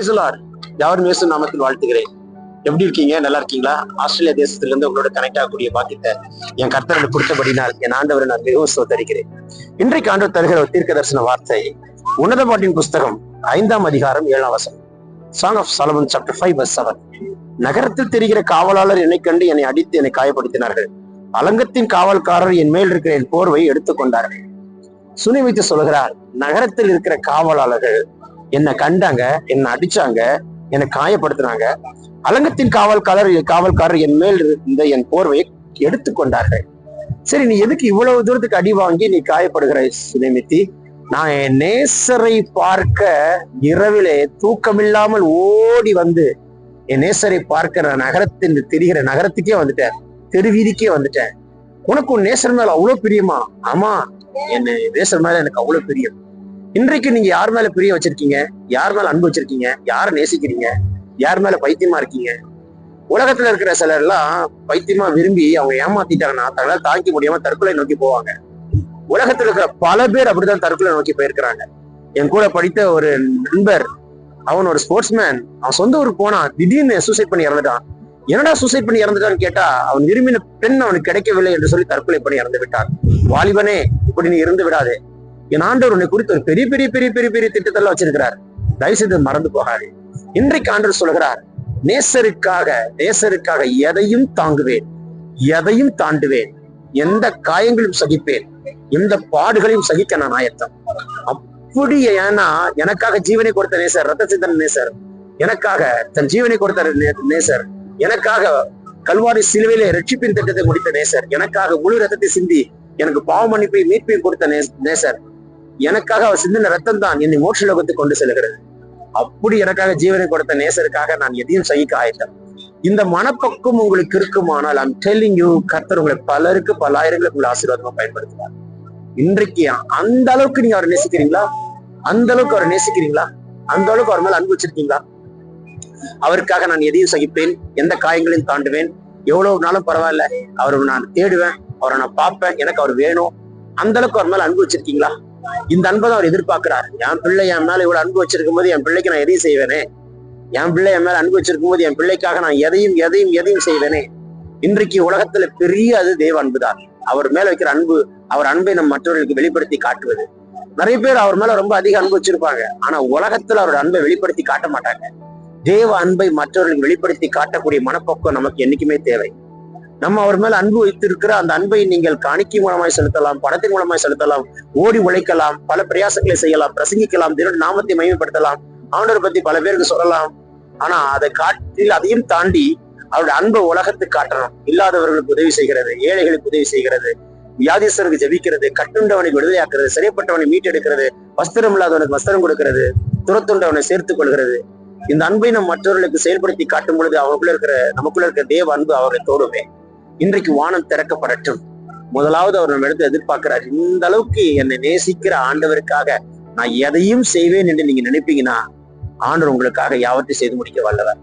Praise the Lord யாரும் இயேசு நாமத்தில் வாழ்த்துகிறேன். எப்படி இருக்கீங்க? நல்லா இருக்கீங்களா? ஆஸ்திரேலியா தேசத்துல இருந்து உங்களோட கனெக்ட் ஆகக்கூடிய பாக்கியத்தை என் கர்த்தருக்கு கொடுத்தபடினால் என் ஆண்டவரை நான் மிகவும் சோதரிக்கிறேன் இன்றைக்கு ஆண்டவர் தருகிற ஒரு தீர்க்க தரிசன வார்த்தை உன்னத பாட்டின் புஸ்தகம் ஐந்தாம் அதிகாரம் ஏழாம் வசனம். Song of Solomon chapter five bus seven நகரத்தில் தெரிகிற காவலாளர் என்னை கண்டு என்னை அடித்து என்னை காயப்படுத்தினார்கள். அலங்கத்தின் காவல்காரர் என் மேல் இருக்கிற என் போர்வை எடுத்துக்கொண்டார்கள். சுனி வைத்து சொல்கிறார் நகரத்தில் இருக்கிற காவலாளர்கள் என்னை கண்டாங்க என்னை அடிச்சாங்க என்னை காயப்படுத்தினாங்க. அலங்கத்தின் காவல்காரர் காவல்காரர் என் மேல் இருந்த என் போர்வையை எடுத்துக்கொண்டார்கள் சரி நீ எதுக்கு இவ்வளவு தூரத்துக்கு அடி வாங்கி நீ காயப்படுகிற சுனிமித்தி நான் என் நேசரை பார்க்க இரவிலே தூக்கமில்லாமல் ஓடி வந்து என் நேசரை பார்க்க நான் நகரத்தின் தெரிகிற நகரத்துக்கே வந்துட்டேன். தெருவீதிக்கே வந்துட்டேன். உனக்கு உன் நேசர் மேல அவ்வளவு பிரியமா? ஆமா. என் நேசர் மேல எனக்கு அவ்வளவு பிரியம். இன்றைக்கு நீங்க யார் மேல பிரிய வச்சிருக்கீங்க? யார் மேல அன்பு வச்சிருக்கீங்க? யாரை நேசிக்கிறீங்க? யார் மேல பைத்தியமா இருக்கீங்க? உலகத்துல இருக்கிற சிலர் எல்லாம் பைத்தியமா விரும்பி அவங்க ஏமாத்திட்டாங்கன்னா தங்களால் தாங்கிக்க முடியாம தற்கொலை நோக்கி போவாங்க. உலகத்துல இருக்கிற பல பேர் அப்படிதான் தற்கொலை நோக்கி போயிருக்கிறாங்க. என் கூட படித்த ஒரு நண்பர் அவன் ஒரு ஸ்போர்ட்ஸ்மேன் அவன் சொந்த ஊருக்கு போனான் திடீர்னு சூசைட் பண்ணி இறந்துட்டான். என்னடா சூசைட் பண்ணி இறந்துட்டான்னு கேட்டா அவன் விரும்பின பெண் அவனுக்கு கிடைக்கவில்லை என்று சொல்லி தற்கொலை பண்ணி இறந்து விட்டான். வாலிபனே இப்படி நீ இருந்து விடாதே. என் ஆண்டவர் உன்னை குறித்து ஒரு பெரிய பெரிய பெரிய பெரிய பெரிய திட்டத்தெல்லாம் வச்சிருக்கிறார். தயவு செய்து மறந்து போகாது. இன்றைக்கு ஆண்டவர் சொல்கிறார் நேசருக்காக நேசருக்காக எதையும் தாங்குவேன் எதையும் தாண்டுவேன். எந்த காயங்களும் சகிப்பேன் எந்த பாடுகளையும் சகிக்க நான் ஆயத்தம். அப்படி ஏன்னா எனக்காக ஜீவனை கொடுத்த நேசர் ரத்த சிந்தன நேசர். எனக்காக தன் ஜீவனை கொடுத்த நேசர். எனக்காக கல்வாரி சிலுவையிலே ரட்சிப்பின் திட்டத்தை முடித்த நேசர். எனக்காக முழு ரத்தத்தை சிந்தி எனக்கு பாவ மன்னிப்பை மீட்பையும் கொடுத்த நே- நேசர். எனக்காக அவர் சிந்தின ரத்தம் தான் என்னை மோட்ச லோகத்துக்கு கொண்டு செல்கிறது அப்படி எனக்காக ஜீவனை கொடுத்த நேசருக்காக நான் எதையும் சகிக்க ஆயிட்டேன் இந்த மனப்பக்கம் உங்களுக்கு இருக்குமானால் ஐம் டெல்லிங் யூ கர்த்தர் உங்களை பலருக்கு பல்லாயிரங்களுக்கு உங்களை ஆசீர்வாதமா பயன்படுத்துவார். இன்றைக்கு அந்த அளவுக்கு நீங்க அவரை நேசிக்கிறீங்களா? அந்த அளவுக்கு அவரை நேசிக்கிறீங்களா? அந்த அளவுக்கு அவர் மேல அன்பு வச்சிருக்கீங்களா? அவருக்காக நான் எதையும் சகிப்பேன் எந்த காயங்களையும் தாண்டுவேன். எவ்வளவு நாளும் பரவாயில்ல அவரை நான் தேடுவேன் அவரை நான் பார்ப்பேன் எனக்கு அவர் வேணும். அந்த அளவுக்கு அவர் மேல அன்பு வச்சிருக்கீங்களா? இந்த அன்பை தான் அவர் எதிர்பார்க்கிறார். என் பிள்ளை என் மேல இவ்வளவு அன்பு வச்சிருக்கும் போது என் பிள்ளைக்கு நான் எதையும் செய்வேனே? என் பிள்ளை என் மேல அன்பு வச்சிருக்கும் போது என் பிள்ளைக்காக நான் எதையும் எதையும் எதையும் செய்வேனே? இன்றைக்கு உலகத்துல பெரிய அது தேவ அன்புதான். அவர் மேல வைக்கிற அன்பு அவர் அன்பை நம் மற்றவர்களுக்கு வெளிப்படுத்தி காட்டுவது. நிறைய பேர் அவர் மேல ரொம்ப அதிக அன்பு வச்சிருப்பாங்க. ஆனா உலகத்துல அவரோட அன்பை வெளிப்படுத்தி காட்ட மாட்டாங்க. தேவ அன்பை மற்றவர்களுக்கு வெளிப்படுத்தி காட்டக்கூடிய மனப்போக்கம் நமக்கு என்னைக்குமே தேவை. நம்ம அவர் மேல அன்பு வைத்திருக்கிற அந்த அன்பை நீங்கள் காணிக்கை மூலமாய் செலுத்தலாம் பணத்தின் மூலமாய் செலுத்தலாம் ஓடி உழைக்கலாம் பல பிரயாசங்களை செய்யலாம் பிரசங்கிக்கலாம் திரு நாமத்தை மையப்படுத்தலாம் ஆண்டவர் பத்தி பல பேருக்கு சொல்லலாம். ஆனா அதை காட்டில் அதையும் தாண்டி அவருடைய அன்பை உலகத்துக்கு காட்டணும். இல்லாதவர்களுக்கு உதவி செய்கிறது ஏழைகளுக்கு உதவி செய்கிறது வியாதிசருக்கு ஜெபிக்கிறது கட்டுண்டவனை விடுதலையாக்குறது சிறைப்பட்டவனை மீட்டெடுக்கிறது வஸ்திரம் இல்லாதவனுக்கு வஸ்திரம் கொடுக்கிறது துரத்துண்டவனை சேர்த்துக் கொள்கிறது. இந்த அன்பை நம் மற்றவர்களுக்கு செயல்படுத்தி காட்டும் பொழுது அவங்களுக்குள்ள இருக்கிற நமக்குள்ள இருக்கிற தேவ அன்பு அவர்களை தோடுவேன் இன்றைக்கு வானம் திறக்கப்படட்டும். முதலாவது அவர் நம்ம இடத்துல எதிர்பார்க்கிறார் இந்த அளவுக்கு என்னை நேசிக்கிற ஆண்டவருக்காக நான் எதையும் செய்வேன் என்று நீங்க நினைப்பீங்கன்னா ஆண்டவர் உங்களுக்காக யாவற்றையும் செய்து முடிக்க வல்லவர்.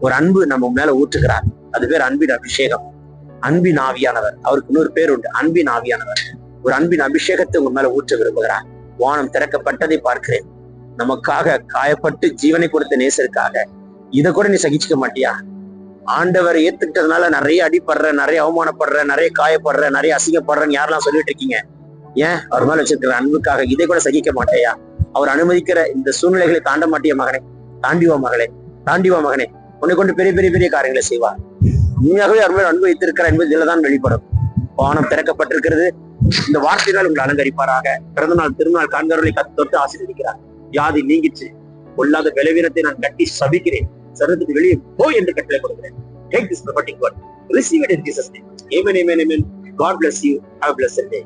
ஒரு அன்பு நம்ம மேல ஊற்றுகிறார். அது பேர் அன்பின் அபிஷேகம். அன்பின் ஆவியானவர். அவருக்கு இன்னொரு பேர் உண்டு. அன்பின் ஆவியானவர். ஒரு அன்பின் அபிஷேகத்தை உங்க மேல ஊற்ற விரும்புகிறார். வானம் திறக்கப்பட்டதை பார்க்கிறேன். நமக்காக காயப்பட்டு ஜீவனை கொடுத்த நேசருக்காக. இதை கூட நீ சகிச்சுக்க மாட்டியா? ஆண்டவர் ஏத்துக்கிட்டதுனால நிறைய அடிப்படுற நிறைய அவமானப்படுற நிறைய காயப்படுற நிறைய அசிங்கப்படுறன்னு யாரெல்லாம் சொல்லிட்டு இருக்கீங்க? ஏன்? அவர் மேல வச்சிருக்கிற அன்புக்காக. இதை கூட சகிக்க மாட்டேயா? அவர் அனுமதிக்கிற இந்த சூழ்நிலைகளை தாண்ட மாட்டிய மகனே தாண்டிவா மகளே தாண்டிவா மகனே. உன்னை கொண்டு பெரிய பெரிய பெரிய காரியங்களை செய்வார். உண்மையாகவே அவர் மேல் அன்பு வைத்திருக்கிற என்பது இதுலதான் வெளிப்படும். வானம் திறக்கப்பட்டிருக்கிறது. இந்த வார்த்தையினால் உங்களை அலங்கரிப்பாராக. பிறந்த நாள் திருநாள் காண்கிறவர்களை கத்து தொட்டு ஆசீர்வதிக்கிறார். வியாதி நீங்கிச்சு. கொள்ளாத பலவீனத்தை நான் கட்டி சபிக்கிறேன். சரத்துக்கு வெளியே போ என்று கட்டளை கொடுக்கிறேன். Take this prophetic word. Receive it in Jesus' name. Amen, amen, amen. God bless you. Have a blessed day.